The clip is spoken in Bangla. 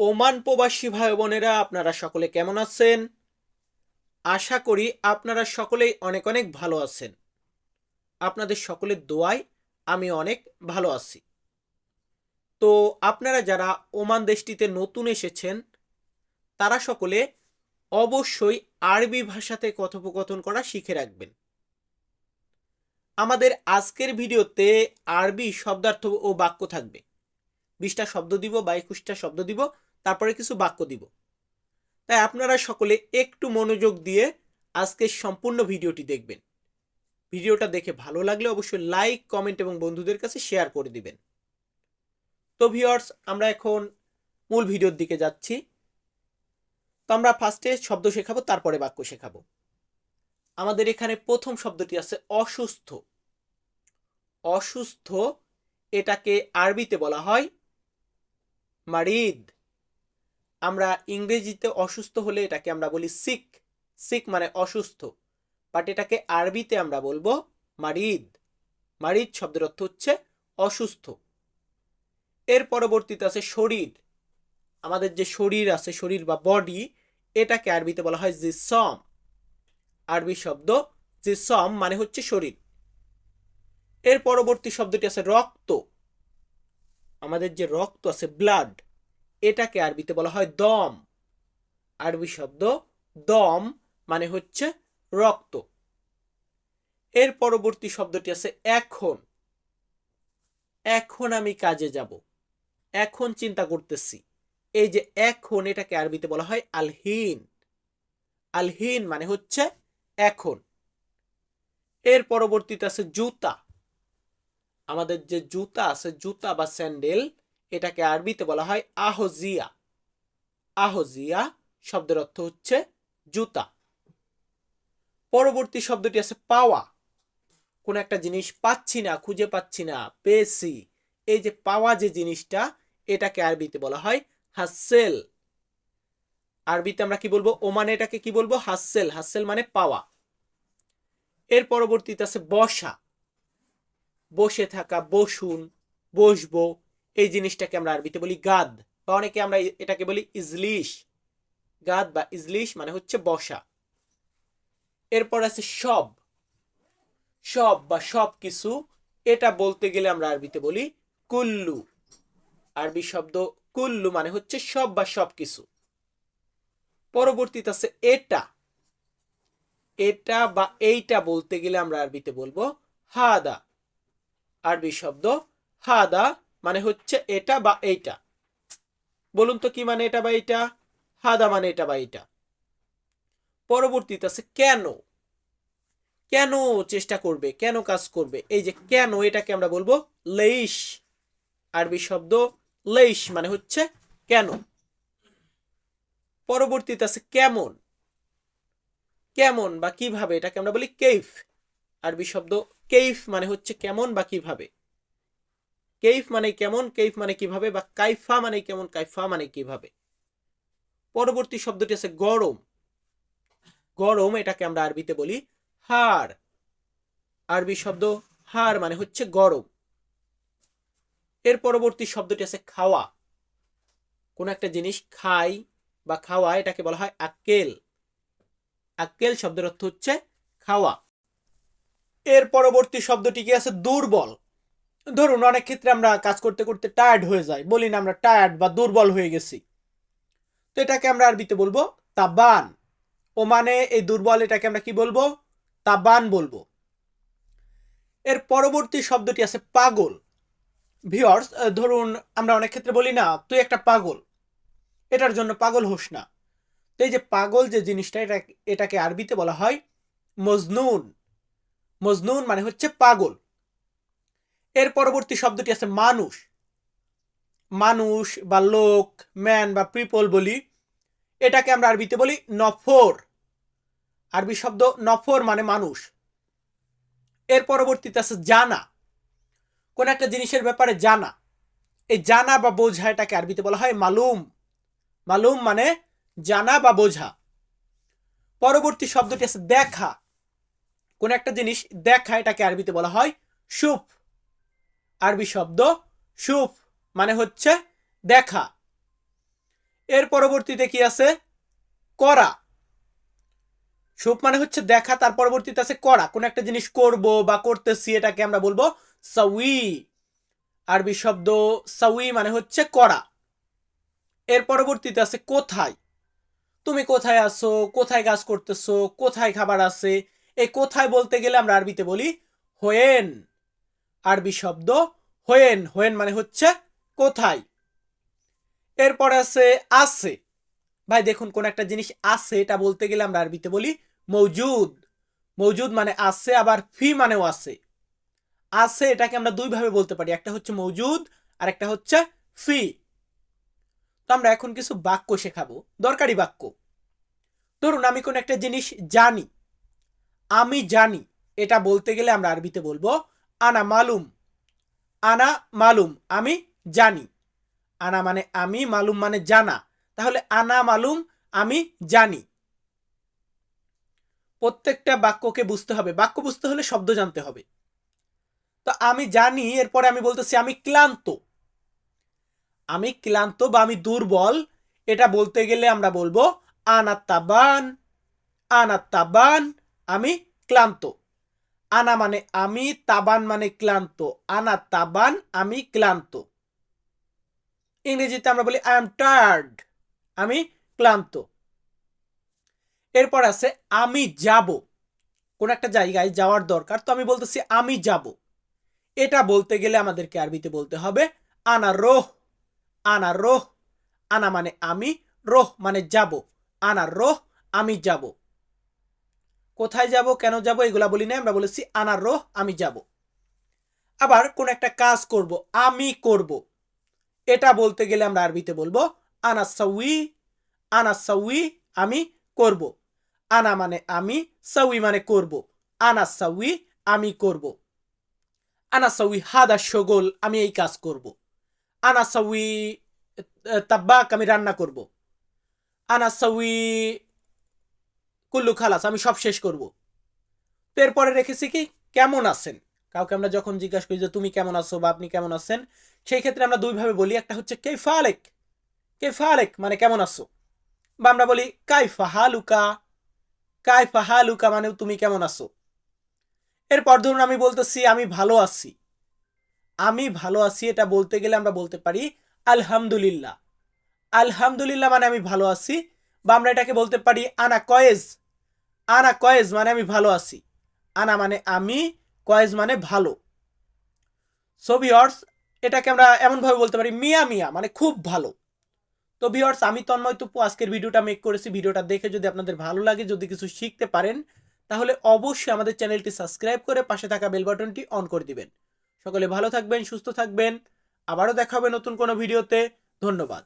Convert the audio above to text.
ওমান প্রবাসী ভাই বোনেরা আপনারা সকলে কেমন আছেন? আশা করি আপনারা সকলেই অনেক অনেক ভালো আছেন। আপনাদের সকলের দোয়ায় আমি অনেক ভালো আছি। তো আপনারা যারা ওমান দেশটিতে নতুন এসেছেন, তারা সকলে অবশ্যই আরবি ভাষাতে কথোপকথন করা শিখে রাখবেন। আমাদের আজকের ভিডিওতে আরবি শব্দার্থ ও বাক্য থাকবে। বিশটা শব্দ দিব বা একুশটা শব্দ দিব তারপরে কিছু বাক্য দিব। তাই আপনারা সকলে একটু মনোযোগ দিয়ে আজকের সম্পূর্ণ ভিডিওটি দেখবেন। ভিডিওটা দেখে ভালো লাগলে অবশ্যই লাইক, কমেন্ট এবং বন্ধুদের কাছে শেয়ার করে দিবেন। তো ভিওর্স আমরা এখন মূল ভিডিওর দিকে যাচ্ছি। তো আমরা ফার্স্টে শব্দ শেখাবো, তারপরে বাক্য শেখাবো। আমাদের এখানে প্রথম শব্দটি আছে অসুস্থ। অসুস্থ এটাকে আরবিতে বলা হয় মারিদ। আমরা ইংরেজিতে অসুস্থ হলে এটাকে আমরা বলি সিক সিক মানে অসুস্থ। বাট এটাকে আরবিতে আমরা বলব মারিদ। মারিদ শব্দের অর্থ হচ্ছে অসুস্থ। এর পরবর্তীতে আছে শরীর। আমাদের যে শরীর আছে, শরীর বা বডি এটাকে আরবিতে বলা হয় জিসম। আরবি শব্দ জিসম মানে হচ্ছে শরীর। এর পরবর্তী শব্দটি আছে রক্ত। আমাদের যে রক্ত আছে ব্লাড এটাকে আরবিতে বলা হয় দম। আরবি শব্দ দম মানে হচ্ছে রক্ত। এর পরবর্তী শব্দটি আছে এখন। এখন আমি কাজে যাব। এখন চিন্তা করতেছি। এই যে এখন এটাকে আরবিতে বলা হয় আলহীন। আলহীন মানে হচ্ছে এখন। এর পরবর্তীতে আছে জুতা। আমাদের যে জুতা আছে, জুতা বা স্যান্ডেল এটাকে আরবিতে বলা হয় আহজিয়া। আহজিয়া শব্দের অর্থ হচ্ছে জুতা। পরবর্তী শব্দটি আছে পাওয়া। কোন একটা জিনিস পাচ্ছি না, খুঁজে পাচ্ছি না, পেয়েছি। এই যে পাওয়া যে জিনিসটা, এটাকে আরবিতে বলা হয় হাসেল। আরবিতে আমরা কি বলব? ওমানে এটাকে কি বলব? হাসেল। হাসেল মানে পাওয়া। এর পরবর্তীতে আছে বসা। বসে থাকা, বসুন, বসবো এই জিনিসটাকে আমরা আরবিতে বলি গাদ, বা অনেকে আমরা এটাকে বলি ইজলিশ। গাদ বা ইজলিশ মানে হচ্ছে বসা। এরপর আছে সব। সব বা সব কিছু, এটা বলতে গেলে আমরা আরবিতে বলি কুল্লু। আরবি শব্দ কুল্লু মানে হচ্ছে সব বা সব কিছু। পরবর্তীতে আছে এটা। এটা বা এইটা বলতে গেলে আমরা আরবিতে বলব হাদা। আরবি শব্দ হাদা মানে হচ্ছে এটা বা এইটা। বলুন তো কি মানে এটা বা এইটা? হাদা মানে এটা বা এইটা। পরবর্তীতে আছে কেন? কেন চেষ্টা করবে? কেন কাজ করবে? এই যে কেন এটাকে আমরা বলব লেইশ। আরবি শব্দ লেইশ মানে হচ্ছে কেন? পরবর্তীতে আছে কেমন? কেমন বা কীভাবে? এটাকে আমরা বলি কেইফ। আরবি শব্দ কেইফ মানে হচ্ছে কেমন বা কীভাবে? কেইফ মানে কেমন, কেইফ মানে কীভাবে বা কাইফা মানে কেমন, কাইফা মানে কীভাবে? পরবর্তী শব্দটি আছে গরম। গরম এটাকে আমরা আরবিতে বলি হার। আরবি শব্দ হার মানে হচ্ছে গরম। এর পরবর্তী শব্দটি আছে খাওয়া। কোন একটা জিনিস খাই বা খাওয়া, এটাকে বলা হয় আক্কেল। আক্কেল শব্দের অর্থ হচ্ছে খাওয়া। এর পরবর্তী শব্দটি কি আছে? দুর্বল। ধরুন, অনেক ক্ষেত্রে আমরা কাজ করতে করতে টায়ার্ড হয়ে যাই। বলি না আমরা টায়ার্ড বা দুর্বল হয়ে গেছি। তো এটাকে আমরা আরবিতে বলব তাবান। ও মানে এই দুর্বল এটাকে আমরা কি বলব? তাবান বলব। এর পরবর্তী শব্দটি আছে পাগল। ভিওর্স ধরুন আমরা অনেক ক্ষেত্রে বলি না, তুই একটা পাগল। এটার জন্য পাগল হোস না। তো এই যে পাগল যে জিনিসটা, এটা এটাকে আরবিতে বলা হয় মজনুন। মজনুন মানে হচ্ছে পাগল। এর পরবর্তী শব্দটি আছে মানুষ। মানুষ বা লোক ম্যান বা পিপল বলি। এটাকে আমরা আরবিতে বলি নফর। আরবি শব্দ নফর মানে মানুষ। এর পরবর্তীতে আছে জানা। কোন একটা জিনিসের ব্যাপারে জানা। এই জানা বা বোঝা এটাকে আরবিতে বলা হয় মালুম। মালুম মানে জানা বা বোঝা। পরবর্তী শব্দটি আছে দেখা। কোন একটা জিনিস দেখা এটাকে আরবিতে বলা হয় সুফ। আরবি শব্দ সুফ মানে হচ্ছে দেখা। এর পরবর্তীতে কি আছে? করা। সুপ মানে হচ্ছে দেখা, তার পরবর্তীতে আছে করা। কোন একটা জিনিস করব বা করতেছি, এটাকে আমরা বলব সাউই। আরবি শব্দ সাউই মানে হচ্ছে করা। এর পরবর্তীতে আছে কোথায়? তুমি কোথায় আছো? কোথায় কাজ করতেছো? কোথায় খাবার আছে? এই কোথায় বলতে গেলে আমরা আরবিতে বলি হোয়েন। আরবি শব্দ হোয়েন হোয়েন মানে হচ্ছে কোথায়। এরপর আছে আছে ভাই, দেখুন কোন একটা জিনিস আছে এটা বলতে গেলে আমরা আরবিতে বলি মৌজুদ মৌজুদ মানে আছে আবার ফি মানেও আছে আছে এটাকে আমরা দুইভাবে বলতে পারি, একটা হচ্ছে মৌজুদ আর একটা হচ্ছে ফি। তো আমরা এখন কিছু বাক্য শেখাবো, দরকারি বাক্য। ধরুন আমি কোন একটা জিনিস জানি, আমি জানি, এটা বলতে গেলে আমরা আরবিতে বলব আনা মালুম। আনা মালুম, আমি জানি। আনা মানে আমি, মালুম মানে জানা। তাহলে আনা মালুম, আমি জানি। প্রত্যেকটা বাক্যকে বুঝতে হবে। বাক্য বুঝতে হলে শব্দ জানতে হবে। তো আমি জানি, এরপরে আমি বলতেছি, আমি ক্লান্ত। আমি ক্লান্ত বা আমি দুর্বল, এটা বলতে গেলে আমরা বলব, আনা তাবান আনা তাবান, আমি ক্লান্ত। আনা মানে আমি, তাবান মানে ক্লান্ত। আনা, তাবান, আমি ক্লান্ত। ইংরেজিতে আমরা বলি আই এম টায়ার্ড আমি ক্লান্ত। এরপর আছে, আমি যাব কোন একটা জায়গায় যাওয়ার দরকার, তো আমি বলতেছি, আমি যাব এটা বলতে গেলে আমাদেরকে আরবিতে বলতে হবে, আনা রোহ আনা রোহ আনা মানে আমি রোহ মানে যাব। আনা রোহ আমি যাব কোথায় যাব, কেন যাব, এগুলা বলি না আমরা বলেছি আনা রোহ আমি যাব। আবার কোন একটা কাজ করব, আমি করব। এটা বলতে গেলে আমরা আরবিতে বলব আনা সাউই আনা সাউই আমি করব। আনা মানে আমি, সাউই মানে করব। আনা সাউই আমি করব। আনা সাউই হাদা শগোল, আমি এই কাজ করব। আনাসাউই, তাব্বাক, আমি রান্না করব। আনা সাউই কুল্লু খালাস, আমি সব শেষ করব। এরপরে রেখেছি কি, কেমন আছেন? কাউকে আমরা যখন জিজ্ঞাসা করি যে, তুমি কেমন আছো বা আপনি কেমন আছেন? সেই ক্ষেত্রে আমরা দুইভাবে বলি, একটা হচ্ছে কে ফালেক কে ফালেক মানে কেমন আছো? বা আমরা বলি কাই ফাহালুকা কাই ফাহালুকা মানে তুমি কেমন আছো? এরপর ধরুন আমি বলতেছি, আমি ভালো আছি। আমি ভালো আছি এটা বলতে গেলে আমরা বলতে পারি, আলহামদুলিল্লাহ। আলহামদুলিল্লাহ মানে আমি ভালো আছি। বা আমরা এটাকে বলতে পারি, আনা কয়েজ। আনা কয়েজ মানে আমি ভালো আছি। আনা মানে আমি, কয়েজ মানে ভালো। সো বিয়ার্স এটাকে আমরা এমনভাবে বলতে পারি, মিয়া মিয়া মানে খুব ভালো। তো বিয়ার্স আমি তন্ময় তুপু, আজকের ভিডিওটা মেক করেছি। ভিডিওটা দেখে যদি আপনাদের ভালো লাগে, যদি কিছু শিখতে পারেন, তাহলে অবশ্যই আমাদের চ্যানেলটি সাবস্ক্রাইব করে পাশে থাকা বেল বাটনটি অন করে দিবেন। সকলে ভালো থাকবেন, সুস্থ থাকবেন। আবারও দেখা হবে নতুন কোনো ভিডিওতে। ধন্যবাদ।